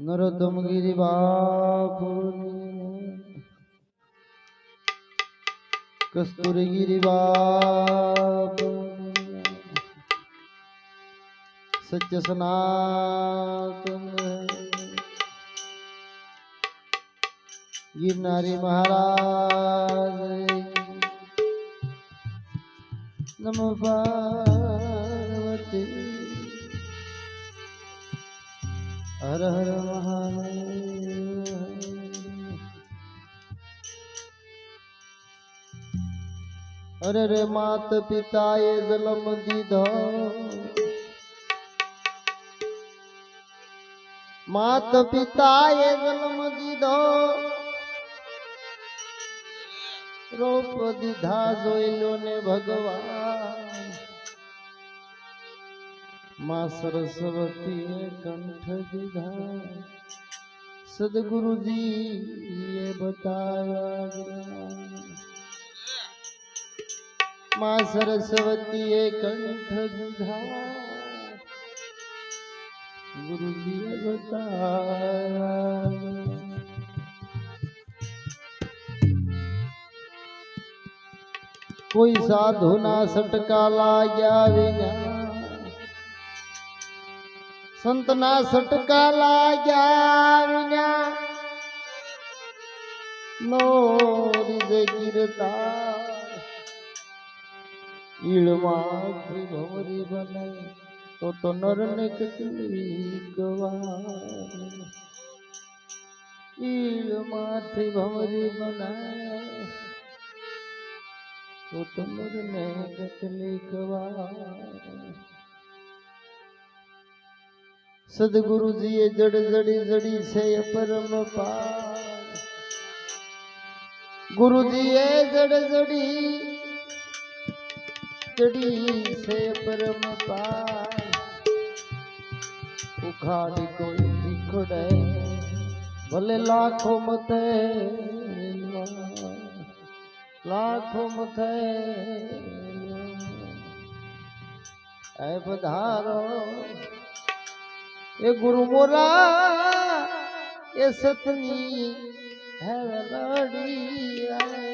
નરોત્તમ ગિરી બાપુ કસ્તુરી ગિરી બાપુ સત્ય સનાતન ગિરનારી મહારાજ નમો પાર્વતી હર હર મહાદેવ અરે રે માત પિતાએ જલમ દીધો માત પિતાએ જન્મ દીધો રોપ દીધા જોઈ લો ને ભગવાન માં સરસ્વતીએ કંઠ દીધા સદગુરુજી એ બતાવ્યા માં સરસ્વતીએ કંઠ દીધા ગુરુજીએ બતાવ્યા કોઈ સાધુના સટકા લાગ્યા વિના સંતના સટકા લાગ્યા વિના નો રીજે ગીરતા ઈળમાંથી ભમરી બને તો તો નરને કેટલી ગવાર ઈળમાંથી ભમરી બનાય તો તમને કેટલીક વાર સદગુરુજીએ જડ જડી જડી છે પરમ પાર. ગુરુજીએ જડ જડી જડી છે પરમ પાર. ઉખાડી કોઈ શીખડે ભલે લાખો મતે લાખો મથે એ પધારો. એ ગુરુ મોરા એ સતની હે લડી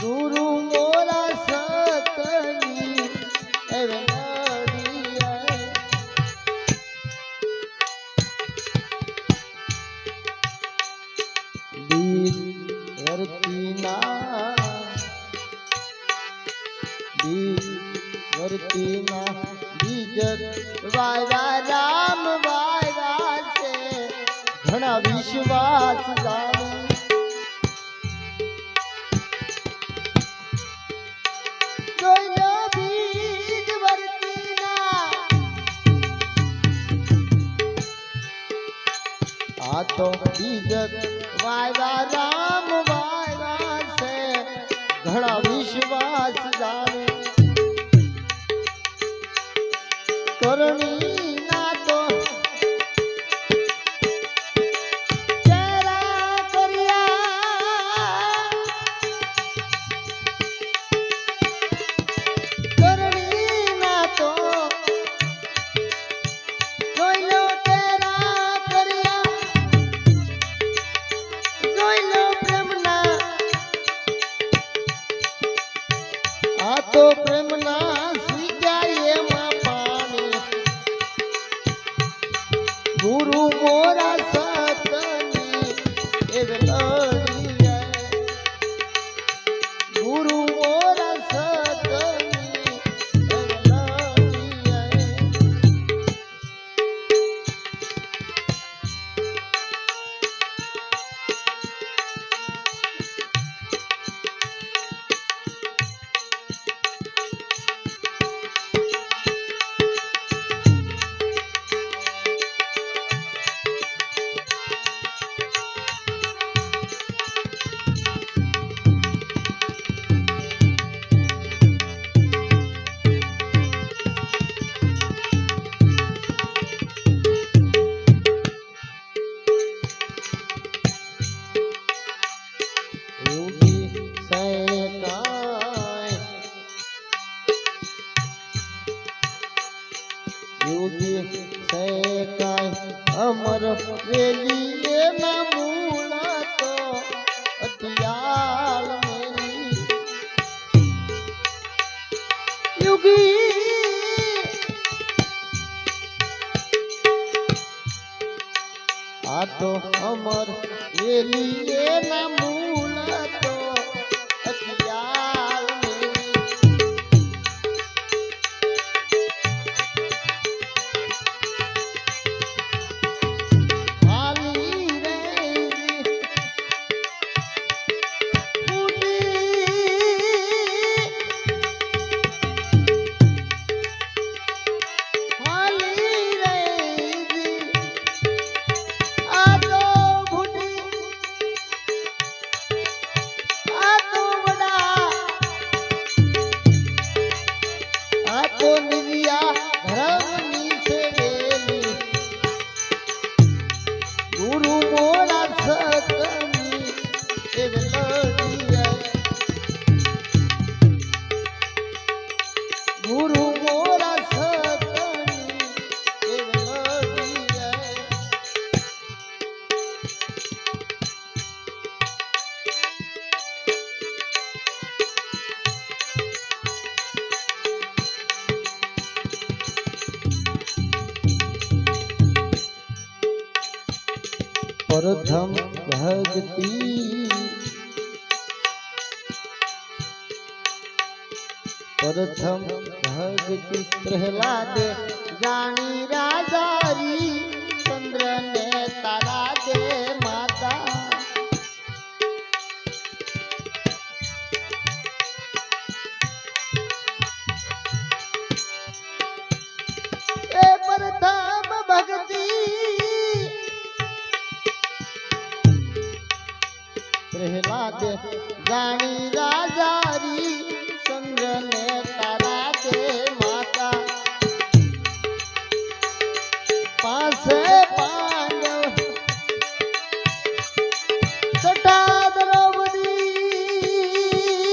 ગુરુ મોરા સતની. દીપ વર્તીના દીપ વર્તીના બીજ વાયરા રામ વાયરા છે ઘણા વિશ્વાસ બીજ વાયરા રામ વાયરા છે ઘણા વિશ્વાસ જાણે. કરણી કાંઈ અમર વેલી એના મૂળા તો અત્યાલ મેરી. યુગી. આ તો અમર વેલી એના મૂળ હતી પ્રથમ ભગતી પ્રહલાદે જાણી રાજારી ચંદ્રને તારા દે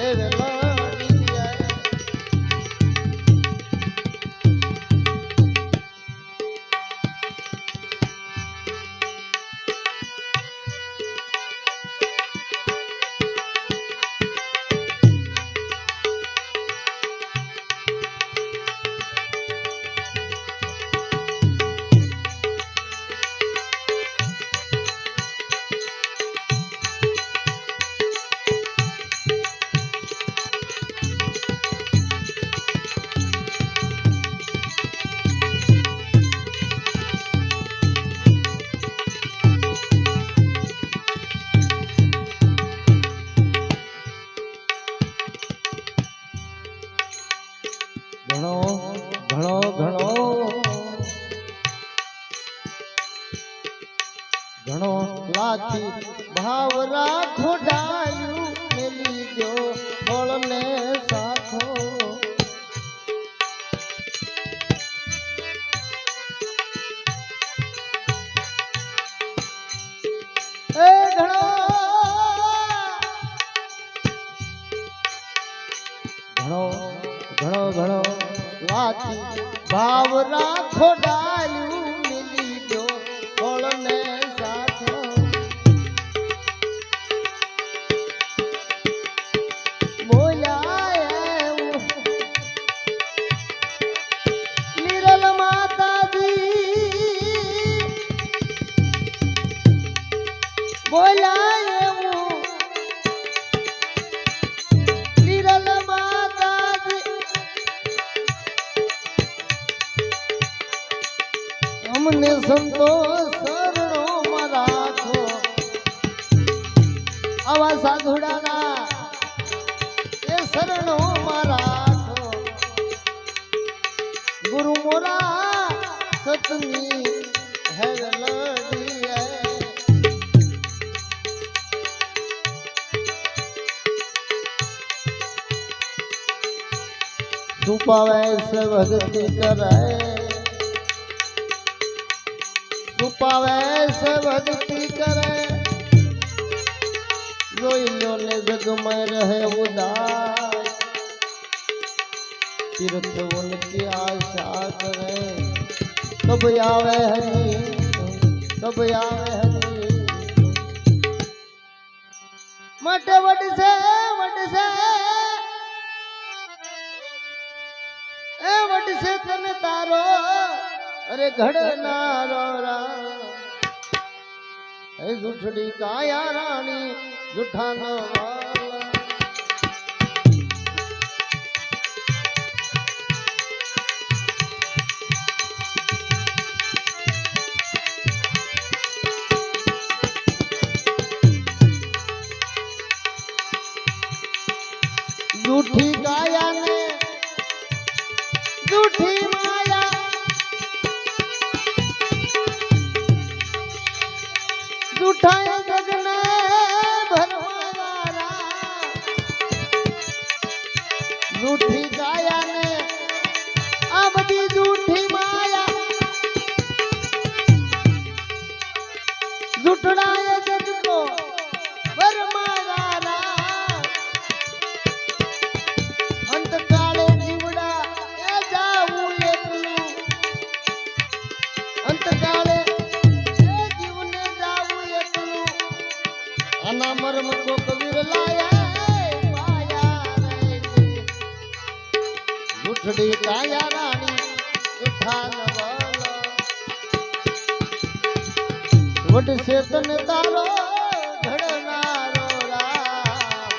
Hey, ઘણો ઘણો ઘણો. ઘણો લાથી ભાવ રાખો છે ભક્તિ કરે છુપાવે છે ભક્તિ કરે જોઈ લો ને જગમાં રહે ઉદાસ. તીર્થ આશા કરે કબ આવે હરી કબ આવે હરી માટે વડશે અરે ઘડનારો રા એ જૂઠડી કાયા રાણી જુઠાનો જૂઠી કાયા આના મરમ કોક વિરલાયા પાયા રે. ગુઠડી કાયા રાણી ઉઠાન વાલા વડશે તને તારો ઘડનારો રામ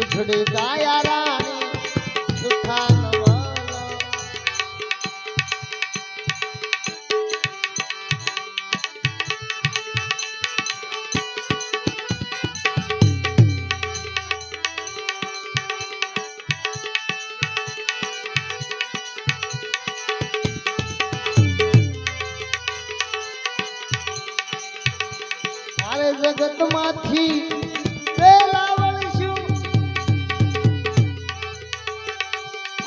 ઉઠડી કાયા રાણી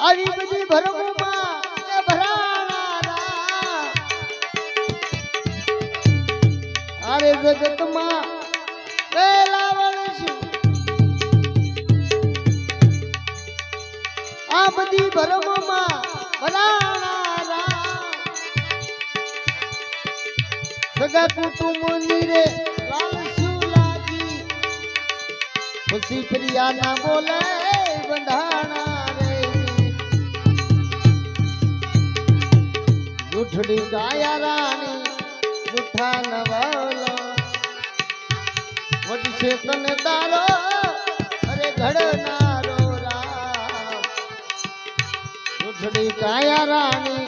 આવી બધી ભરમોમાં એ ભરાણારા અરે જગતમાં પેલા આ બધી ભરમોમાં ભરાણારા સગા કુટુંબ નીરે લાલસુ લાગી? ખુશી પ્રિયા ના બોલે જૂઠડી ગાયા રાણી જૂઠા નવાલો વધશે તને તારો અરે ઘડનારો રામ ઉઠડી ગાયા રાણી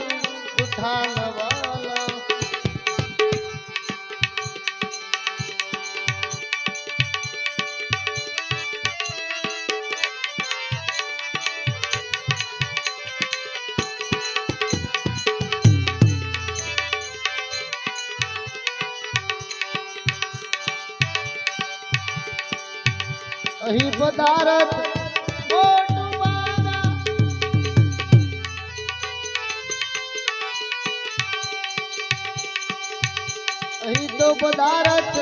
જૂઠા નવાલો પદારથ. અહીં તો પદારથ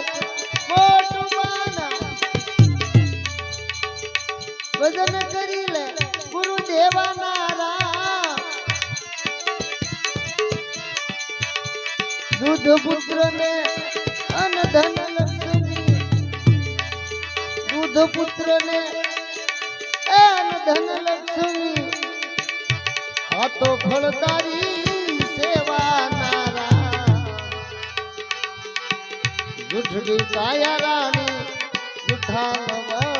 વજન કરી લે ગુરુ દેવાના રામ દૂધ પુત્ર ને અન ધન લક્ષ્મી દૂધ પુત્ર ને અન ધન લક્ષ્મી, હાથો તો ફળ તારી સેવા નારા જુઠડી કાયા રાણી જુઠા નવલો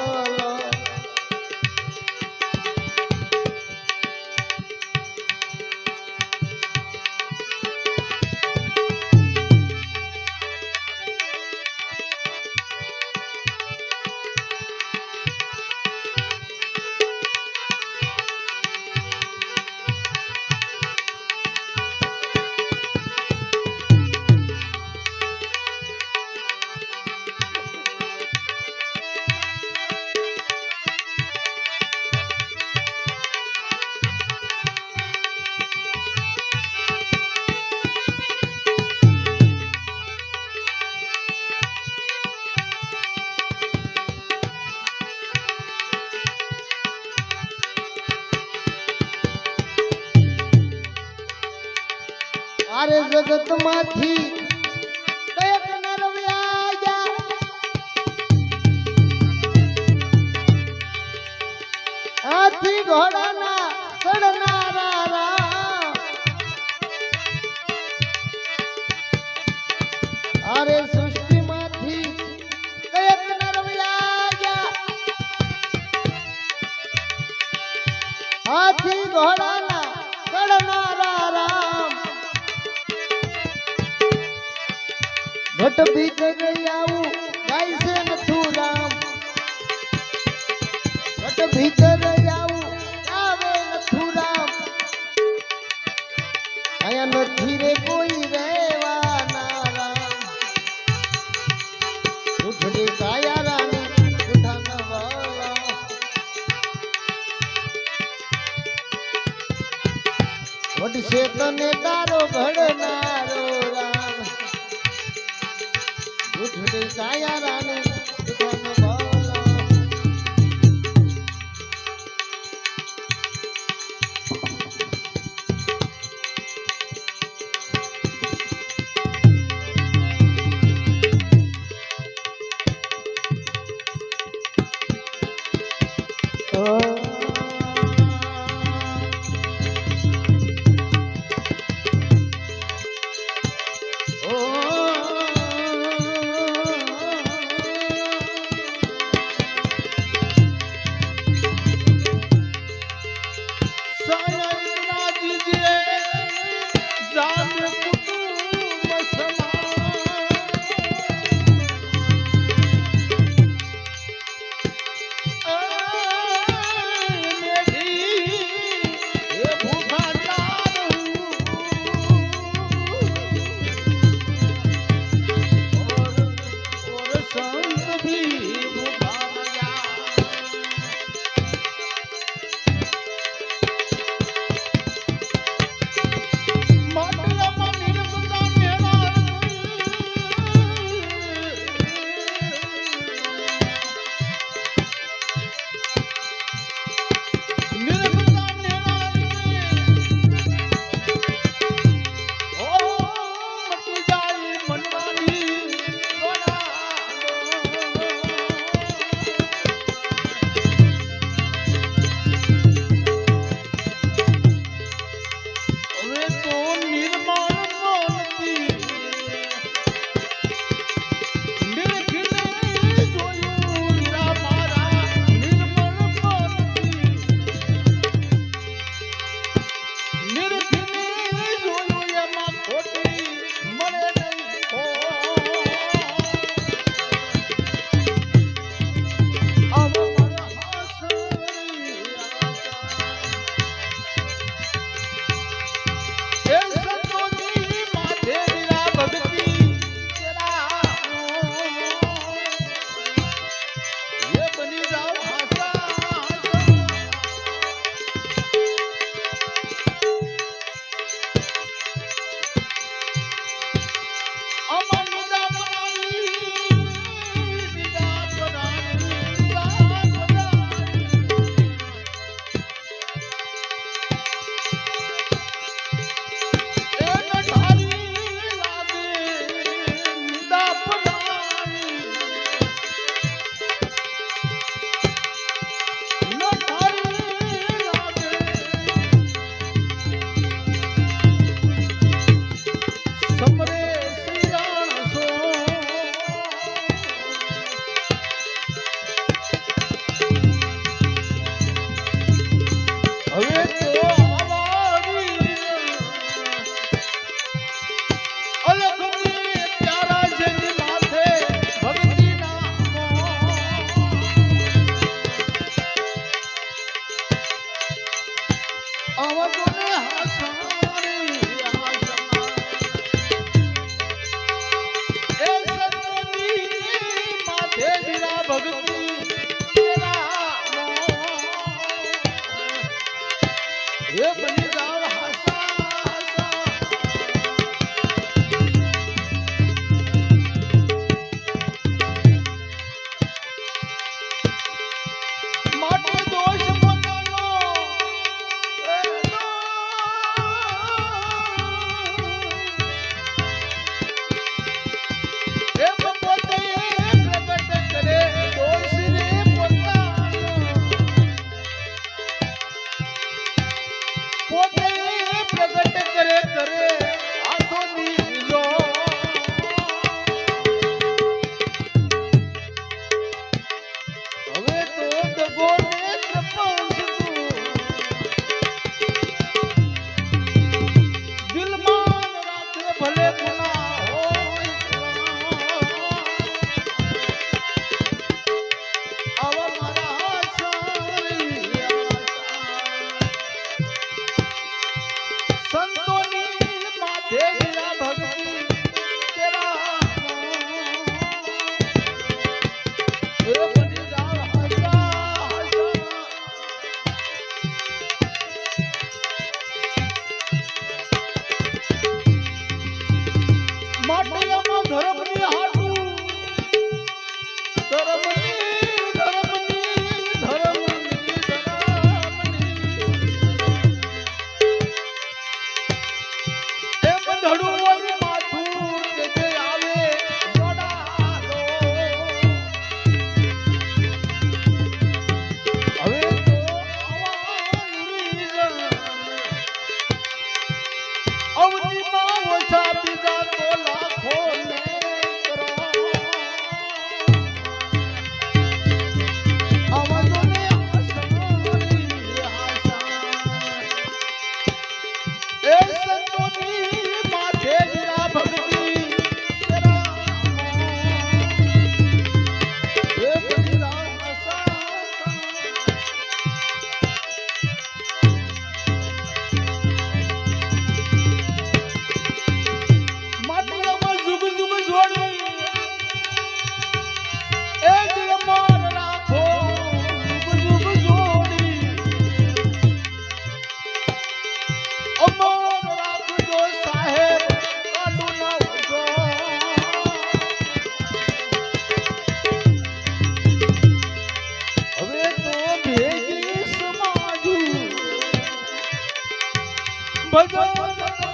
અરે સૃષ્ટિ માંથી કયક નરવલાયા હાથી ઘોડાના કડનારા રામ. ઘટ બીજ ગઈ આવું તને તારો ઘડનારો રામ. ઉઠ કાયા રાને ભગવાન